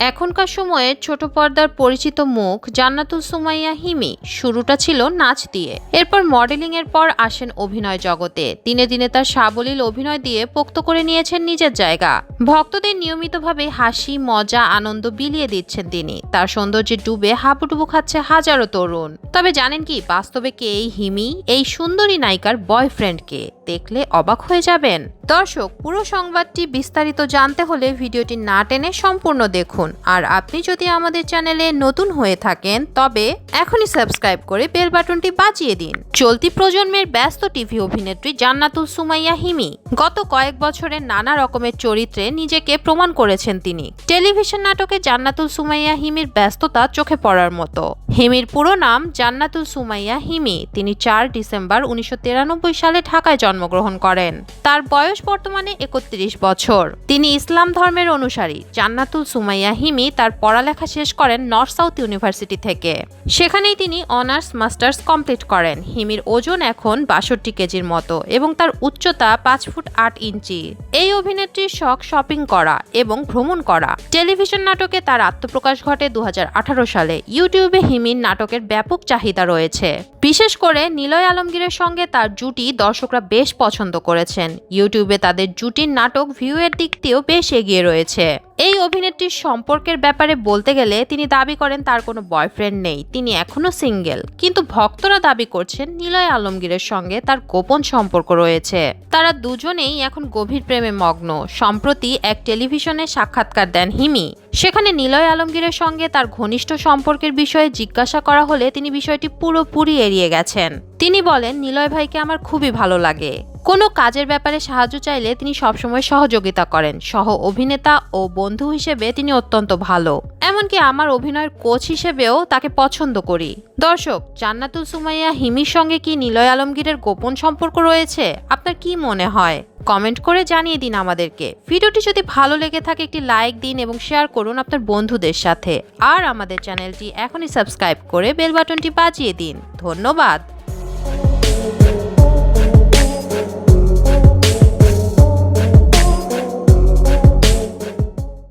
এখনকার সময়ে ছোট পর্দার পরিচিত মুখ, জান্নাতুল সুমাইয়া হিমি, শুরুটা ছিল নাচ দিয়ে। এরপর মডেলিং এর পর আসেন অভিনয় জগতে। দিনে দিনে তার সাবলীল অভিনয় দিয়ে পোক্ত করে নিয়েছেন নিজের জায়গা। ভক্তদের নিয়মিতভাবে হাসি, মজা, আনন্দ বিলিয়ে দিচ্ছেন তিনি। তার সৌন্দর্যে ডুবে হাবুডুবু খাচ্ছে হাজারো তরুণ। তবে জানেন কি, বাস্তবে কে এই হিমি, এই সুন্দরী নায়িকার বয়ফ্রেন্ড কে? দেখলে অবাক হয়ে যাবেন। দর্শক, পুরো সংবাদটি বিস্তারিত জানতে হলে ভিডিওটি না টেনে সম্পূর্ণ দেখুন। আর আপনি যদি আমাদের চ্যানেলে নতুন হয়ে থাকেন, তবে এখনই সাবস্ক্রাইব করে বেল বাটনটি বাজিয়ে দিন। চলতি প্রজন্মের ব্যস্ত টিভি অভিনেত্রী জান্নাতুল সুমাইয়া হিমি গত কয়েক বছরে নানা রকমের চরিত্রে নিজেকে প্রমাণ করেছেন তিনি। টেলিভিশন নাটকে জান্নাতুল সুমাইয়া হিমির ব্যস্ততা চোখে পড়ার মতো। হিমির পুরো নাম জান্নাতুল সুমাইয়া হিমি। তিনি চার ডিসেম্বর উনিশশো তিরানব্বই সালে ঢাকায় জন্মগ্রহণ করেন। তার বয়স বর্তমানে একত্রিশ বছর। তিনি ইসলাম ধর্মের অনুসারী। জান্নাতুল সুমাইয়া হিমি তার পড়ালেখা শেষ করেন নর্থ সাউথ ইউনিভার্সিটি থেকে। সেখানেই তিনি অনার্স, মাস্টার্স কমপ্লিট করেন। হিমির ওজন এখন বাষট্টি কেজির মতো এবং তার উচ্চতা পাঁচ ফুট আট ইঞ্চি। এই অভিনেত্রীর শখ শপিং করা এবং ভ্রমণ করা। টেলিভিশন নাটকে তার আত্মপ্রকাশ ঘটে দু হাজার আঠারো সালে। ইউটিউবে হিমির নাটকের ব্যাপক চাহিদা রয়েছে। বিশেষ করে নিলয় আলমগীরের সঙ্গে তার জুটি দর্শকরা বেশ পছন্দ করেছেন। ইউটিউবে তাদের জুটির নাটক ভিউয়ের দিক দিয়েও বেশ এগিয়ে রয়েছে। এই অভিনেত্রীর সম্পর্কের ব্যাপারে বলতে গেলে তিনি দাবি করেন তার কোনো বয়ফ্রেন্ড নেই, তিনি এখনও সিঙ্গেল। কিন্তু ভক্তরা দাবি করছেন নিলয় আলমগীরের সঙ্গে তার গোপন সম্পর্ক রয়েছে। তারা দুজনেই এখন গভীর প্রেমে মগ্ন, সম্প্রতি এক টেলিভিশনে সাক্ষাৎকার দেন হিমি। সেখানে নিলয় আলমগীরের সঙ্গে তার ঘনিষ্ঠ সম্পর্কের বিষয়ে জিজ্ঞাসা করা হলে তিনি বিষয়টি পুরোপুরি এড়িয়ে গেছেন। তিনি বলেন, নিলয় ভাইকে আমার খুবই ভালো লাগে। কোনো কাজের ব্যাপারে সাহায্য চাইলে তিনি সবসময় সহযোগিতা করেন। সহ অভিনেতা ও বন্ধু হিসেবে তিনি অত্যন্ত ভালো। এমনকি আমার অভিনয়ের কোচ হিসেবেও তাকে পছন্দ করি। দর্শক, জান্নাতুল সুমাইয়া হিমির সঙ্গে কি নিলয় আলমগীরের গোপন সম্পর্ক রয়েছে? আপনার কি মনে হয়? কমেন্ট করে জানিয়ে দিন আমাদেরকে। ভিডিওটি যদি ভালো লেগে থাকে, একটি লাইক দিন এবং শেয়ার করুন আপনার বন্ধুদের সাথে। আর আমাদের চ্যানেলটি এখনই সাবস্ক্রাইব করে বেল বাটনটি বাজিয়ে দিন। ধন্যবাদ।